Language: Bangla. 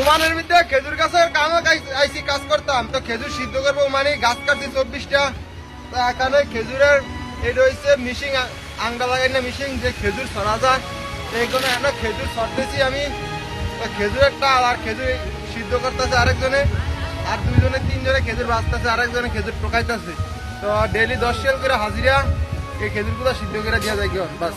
উমানের মধ্যে খেজুর গাছের কামে আইসি কাজ করতাম। তো খেজুর সিদ্ধ করব মানে গাছ কাটছি চব্বিশটা। তো এখানে খেজুরের এটা হচ্ছে মিশিং আংটা লাগাই না মিশিং যে খেজুর সরা যায় তো এইখানে একটা খেজুর সরতেছি আমি। তো খেজুরের টাল আর খেজুর সিদ্ধ করতেছে আরেকজনে। আর দুইজনে, তিনজনে খেজুর বাঁচতেছে আরেকজনে খেজুর টোকাইতেছে তো ডেলি দশ সেল করে হাজিরা, এই খেজুরগুলো সিদ্ধ করে দেওয়া যায় কেমন বাস।